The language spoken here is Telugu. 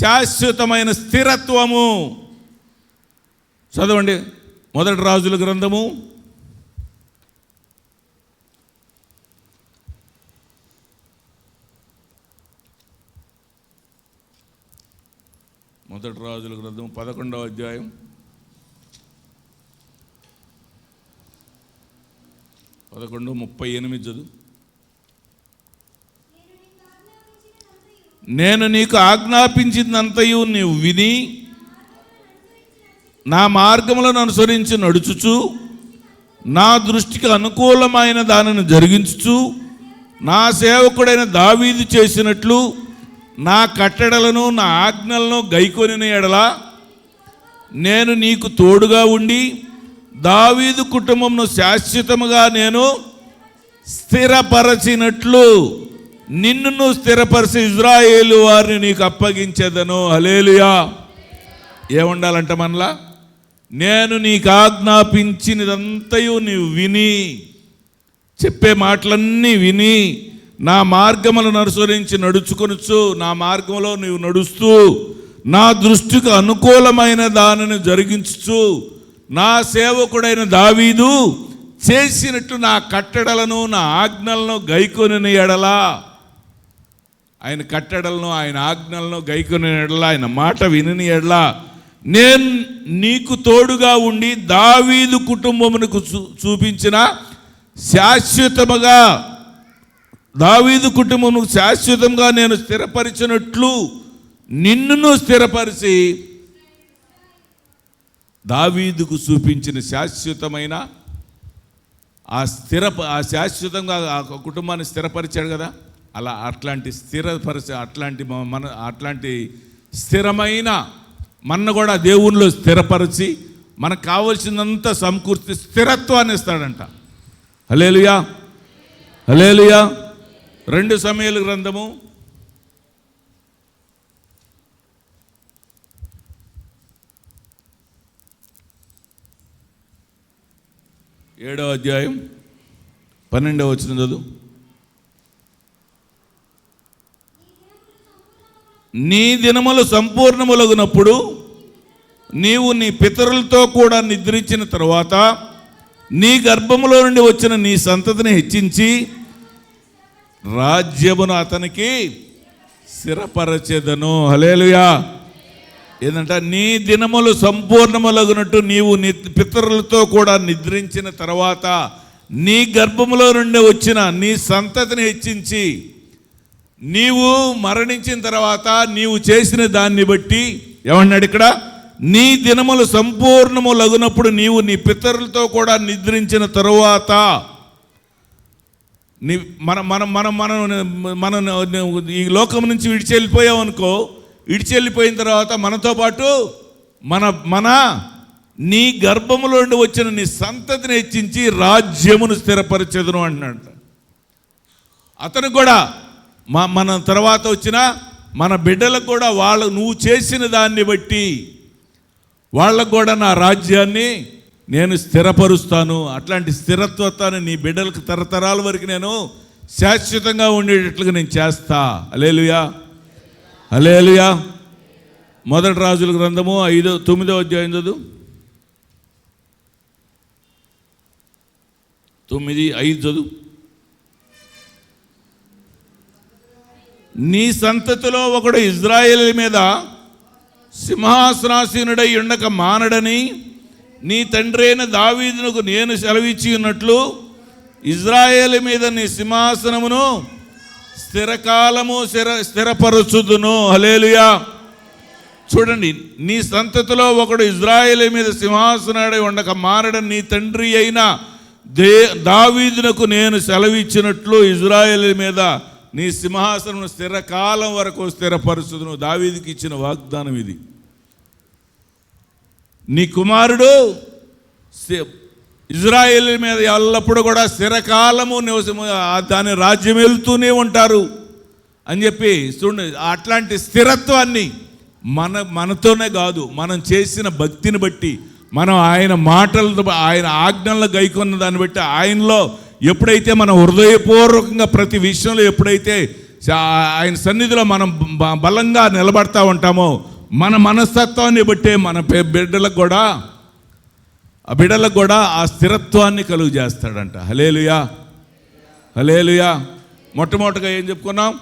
శాశ్వతమైన స్థిరత్వము. చదవండి మొదటి రాజుల గ్రంథము. మొదటి రాజుల గ్రంథం పదకొండవ అధ్యాయం. పదకొండు ముప్పై ఎనిమిది చదువు. నేను నీకు ఆజ్ఞాపించిందంతయు నీవు విని నా మార్గములను అనుసరించి నడుచుచు నా దృష్టికి అనుకూలమైన దానిని జరిగించుచు నా సేవకుడైన దావీదు చేసినట్లు నా కట్టడలను నా ఆజ్ఞలను గైకొనిన ఎడల నేను నీకు తోడుగా ఉండి దావీదు కుటుంబంను శాశ్వతముగా నేను స్థిరపరచినట్లు. నిన్ను స్థిరపరిచి ఇజ్రాయేలు వారిని నీకు అప్పగించేదను. హలేలుయా ఏముండాలంట మనలా? నేను నీకు ఆజ్ఞాపించినదంతయు నీవు విని చెప్పే మాటలన్నీ విని నా మార్గములను అనుసరించి నడుచుకొనుచు నా మార్గంలో నీవు నడుస్తూ నా దృష్టికి అనుకూలమైన దానిని జరిగించుచు నా సేవకుడైన దావీదు చేసినట్టు నా కట్టడలను నా ఆజ్ఞలను గైకొని ఎడలా ఆయన కట్టడలను ఆయన ఆజ్ఞలను గైకుని ఎడల ఆయన మాట వినని ఎడల నేను నీకు తోడుగా ఉండి దావీదు కుటుంబమునకు చూ- చూపించిన శాశ్వతముగా దావీదు కుటుంబమును శాశ్వతంగా నేను స్థిరపరిచినట్లు నిన్నును స్థిరపరిచి దావీదుకు చూపించిన శాశ్వతమైన ఆ స్థిర ఆ శాశ్వతంగా ఆ కుటుంబాన్ని స్థిరపరిచాడు కదా? అలా అట్లాంటి స్థిరపరిచ అట్లాంటి మన అట్లాంటి స్థిరమైన మన కూడా దేవుళ్ళు స్థిరపరిచి మనకు కావలసినంత సమకూర్చి స్థిరత్వాన్ని ఇస్తాడంట. హలేలుయా హలేలుయా రెండు సమయాల గ్రంథము. ఏడవ అధ్యాయం. పన్నెండవ వచ్చిన చదువు. నీ దినములు సంపూర్ణములగునప్పుడు నీవు నీ పితరులతో కూడా నిద్రించిన తరువాత నీ గర్భములో నుండి వచ్చిన నీ సంతతిని హెచ్చించి రాజ్యమును అతనికి స్థిరపరచెదను. హలేలుయా ఏంటంట నీ దినములు సంపూర్ణములగునట్టు నీవు ని పితరులతో కూడా నిద్రించిన తర్వాత నీ గర్భములో నుండి వచ్చిన నీ సంతతిని హెచ్చించి నీవు మరణించిన తర్వాత నీవు చేసిన దాన్ని బట్టి ఏమన్నాడు ఇక్కడ? నీ దినములు సంపూర్ణము లగునప్పుడు నీవు నీ పితరులతో కూడా నిద్రించిన తరువాత నీ మన మనం మనం మనం మనం ఈ లోకం నుంచి విడిచి వెళ్ళిపోయాం అనుకో విడిచి వెళ్ళిపోయిన తర్వాత మనతో పాటు మన మన నీ గర్భములో నుండి వచ్చిన నీ సంతతిని హెచ్చించి రాజ్యమును స్థిరపరచెదను అంటున్నాడు. అతను కూడా మా మన తర్వాత వచ్చిన మన బిడ్డలకు కూడా వాళ్ళ నువ్వు చేసిన దాన్ని బట్టి వాళ్ళకు కూడా నా రాజ్యాన్ని నేను స్థిరపరుస్తాను. అట్లాంటి స్థిరత్వతాన్ని నీ బిడ్డలకు తరతరాల వరకు నేను శాశ్వతంగా ఉండేటట్లుగా నేను చేస్తా. అలేలుయా అలేలుయా మొదటి రాజుల గ్రంథము ఐదో తొమ్మిదో అధ్యాయం చదువు. తొమ్మిది ఐదు చదువు. నీ సంతతిలో ఒకడు ఇజ్రాయేల్ మీద సింహాసనాసీనుడై ఉండక మానడని నీ తండ్రి అయిన దావీదునకు నేను సెలవిచ్చి ఉన్నట్లు ఇజ్రాయేల్ మీద నీ సింహాసనమును స్థిరకాలము స్థిర స్థిరపరచుదును. హలేలుయా చూడండి నీ సంతతిలో ఒకడు ఇజ్రాయేల్ మీద సింహాసనాడై ఉండక మారడని నీ తండ్రి అయిన దే దావీదునకు నేను సెలవిచ్చినట్లు ఇజ్రాయేల్ మీద నీ సింహాసనం స్థిరకాలం వరకు స్థిరపరుచుదును. దావీదికి ఇచ్చిన వాగ్దానం ఇది. నీ కుమారుడు ఇజ్రాయేల్ మీద ఎల్లప్పుడూ కూడా స్థిరకాలము నివసము దాని రాజ్యం వెళ్తూనే ఉంటారు. అని చెప్పి చూడండి అట్లాంటి స్థిరత్వాన్ని మన మనతోనే కాదు మనం చేసిన భక్తిని బట్టి మనం ఆయన మాటలతో ఆయన ఆజ్ఞలను గైకొన్న దాన్ని బట్టి ఆయనలో ఎప్పుడైతే మనం హృదయపూర్వకంగా ప్రతి విషయంలో ఎప్పుడైతే ఆయన సన్నిధిలో మనం బలంగా నిలబడతా ఉంటామో మన మనస్తత్వాన్ని బట్టే మన పే- బిడ్డలకు కూడా ఆ బిడ్డలకు కూడా ఆ స్థిరత్వాన్ని కలుగు చేస్తాడంట హలేలుయా హలేలుయా మొట్టమొదటిగా ఏం చెప్పుకున్నాం?